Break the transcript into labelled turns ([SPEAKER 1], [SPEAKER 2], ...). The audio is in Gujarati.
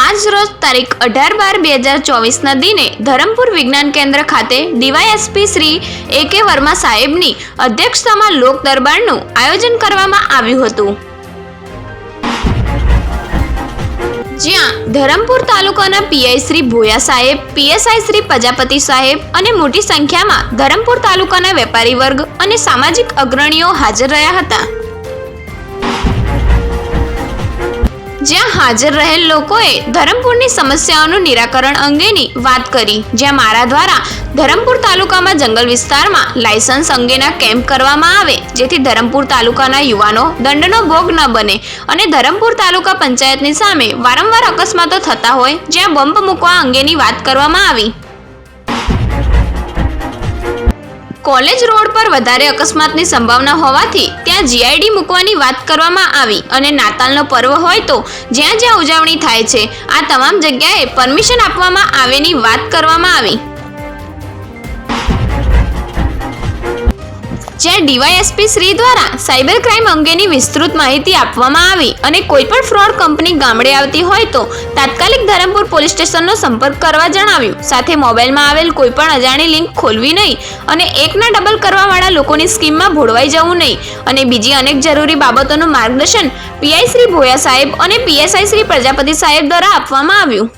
[SPEAKER 1] આજ રોજ તારીખ અઢાર બાર બે હજાર ચોવીસના દિને ધરમપુર વિજ્ઞાન કેન્દ્ર ખાતે ડીવાયએસપી શ્રી એ કે વર્મા સાહેબની અધ્યક્ષતામાં લોક દરબારનું આયોજન કરવામાં આવ્યું હતું. જ્યાં ધરમપુર તાલુકાના પીઆઈ શ્રી ભોયા સાહેબ, પીએસઆઈ શ્રી પ્રજાપતિ સાહેબ અને મોટી સંખ્યામાં ધરમપુર તાલુકાના વેપારી વર્ગ અને સામાજિક અગ્રણીઓ હાજર રહ્યા હતા. જ્યાં હાજર રહેલ લોકોએ ધરમપુરની સમસ્યાઓનું નિરાકરણ અંગેની વાત કરી. જ્યાં મારા દ્વારા ધરમપુર તાલુકામાં જંગલ વિસ્તારમાં લાયસન્સ અંગેના કેમ્પ કરવામાં આવે, જેથી ધરમપુર તાલુકાના યુવાનો દંડનો ભોગ ન બને અને ધરમપુર તાલુકા પંચાયતની સામે વારંવાર અકસ્માતો થતા હોય, જ્યાં બમ્પ મૂકવા અંગેની વાત કરવામાં આવી. કોલેજ રોડ પર વધારે અકસ્માતની સંભાવના હોવાથી ત્યાં જીઆઈડી મૂકવાની વાત કરવામાં આવી અને નાતાલનો પર્વ હોય તો જ્યાં જ્યાં ઉજવણી થાય છે, આ તમામ જગ્યાએ પરમિશન આપવામાં આવેની વાત કરવામાં આવી. જ્યાં ડીવાયએસપી શ્રી દ્વારા સાયબર ક્રાઇમ અંગેની વિસ્તૃત માહિતી આપવામાં આવી અને કોઈ પણ ફ્રોડ કંપની ગામડે આવતી હોય તો તાત્કાલિક ધરમપુર પોલીસ સ્ટેશનનો સંપર્ક કરવા જણાવ્યું. સાથે મોબાઈલમાં આવેલ કોઈ પણ અજાણી લિંક ખોલવી નહીં અને એકના ડબલ કરવાવાળા લોકોની સ્કીમમાં ભોળવાઈ જવું નહીં. અને બીજી અનેક જરૂરી બાબતોનું માર્ગદર્શન પીઆઈ શ્રી ભોયા સાહેબ અને પીએસઆઈ શ્રી પ્રજાપતિ સાહેબ દ્વારા આપવામાં આવ્યું.